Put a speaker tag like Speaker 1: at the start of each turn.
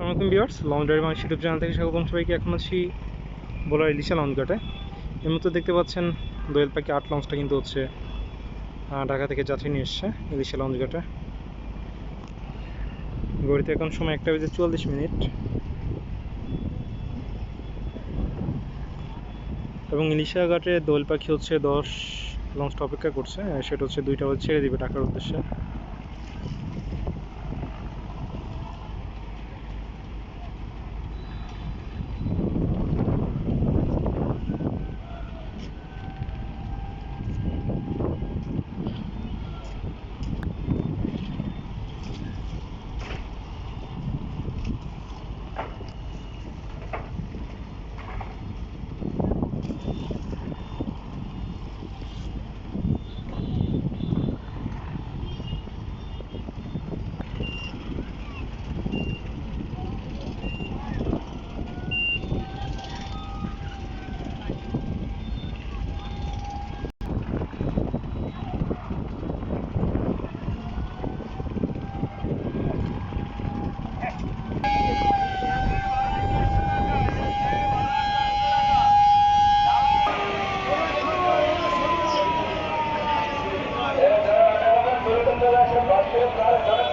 Speaker 1: আসসালামু আলাইকুম viewers long drive Bangladesh YouTube channel থেকে স্বাগতম সবাইকে। এখন আছি বলার ইলিশা লঞ্চ ঘাটে এর মধ্যে দেখতে পাচ্ছেন দোয়েল পাখি আট লঞ্চটা কিন্তু হচ্ছে ঢাকা থেকে যাত্রী নিয়ে এসছে ইলিশা লঞ্চ ঘাটে ঘড়িতে এখন সময় একটা বেজে চুয়াল্লিশ মিনিট। এবং ইলিশা ঘাটে দোয়েল পাখি হচ্ছে দশ লঞ্চটা অপেক্ষা করছে সেটা হচ্ছে দুইটা ছেড়ে দিবে ঢাকার উদ্দেশ্যে। Vai ser o cara,